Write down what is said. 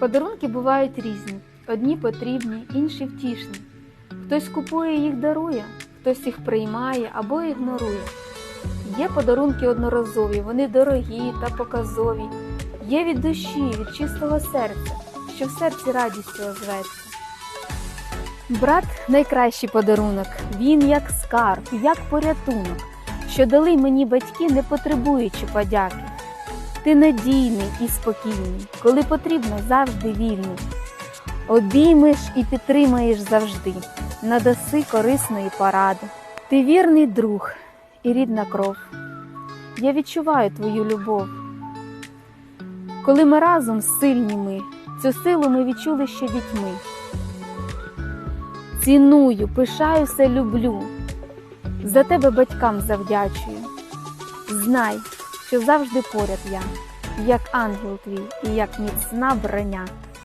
Подарунки бувають різні. Одні потрібні, інші втішні. Хтось купує їх дарує, хтось їх приймає або ігнорує. Є подарунки одноразові, вони дорогі та показові. Є від душі, від чистого серця, що в серці радістю озветься. Брат найкращий подарунок, він як скарб, як порятунок, що дали мені батьки, не потребуючи подяки. Ти надійний і спокійний, коли потрібно, завжди вільний. Обіймеш і підтримаєш завжди, надаси корисної поради. Ти вірний друг і рідна кров. Я відчуваю твою любов. Коли ми разом сильні ми, цю силу ми відчули ще дітьми. Ціную, пишаюся, люблю. За тебе батькам завдячую. Знай, що завжди поряд я, як ангел твій і як міцна броня.